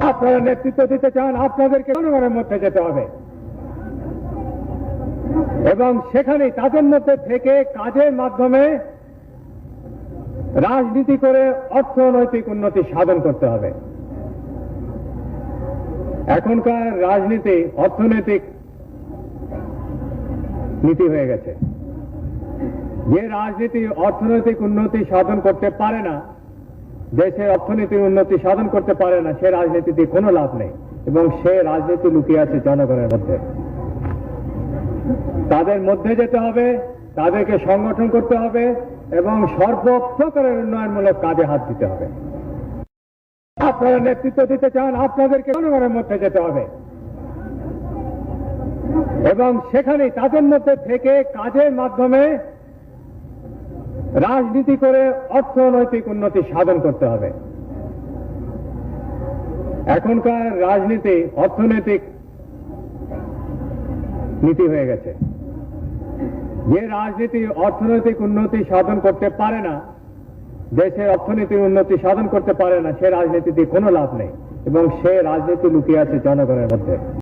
আপনারা নেতৃত্ব দিতে চান, আপনাদেরকে জনগণের মধ্যে যেতে হবে। এবং সেখানে তাদের মধ্যে থেকে কাজের মাধ্যমে রাজনীতি করে অর্থনৈতিক উন্নতি সাধন করতে হবে। এখনকার রাজনীতি, অর্থনৈতিক নীতি হয়ে গেছে। যে রাজনীতি, অর্থনৈতিক উন্নতি সাধন করতে পারে না দেশের অর্থনীতির উন্নতি সাধন করতে পারে না, সে রাজনীতিতে কোনো লাভ নেই। এবং সে রাজনীতি লুকিয়ে আছে জনগণের মধ্যে। তাদের মধ্যে যেতে হবে, তাদেরকে সংগঠন করতে হবে, এবং সর্বপ্রকারের উন্নয়নমূলক কাজে হাত দিতে হবে। আপনারা নেতৃত্ব দিতে চান, আপনাদেরকে জনগণের মধ্যে যেতে হবে। এবং সেখানে তাদের মধ্যে থেকে কাজের মাধ্যমে রাজনীতি করে অর্থনৈতিক উন্নতি সাধন করতে হবে। এখনকার রাজনীতি অর্থনৈতিক নীতি হয়ে গেছে। যে রাজনীতি অর্থনৈতিক উন্নতি সাধন করতে পারে না, দেশের অর্থনীতির উন্নতি সাধন করতে পারে না, সে রাজনীতিতে কোনো লাভ নেই এবং সে রাজনীতি লুকিয়ে আছে জনগণের মধ্যে।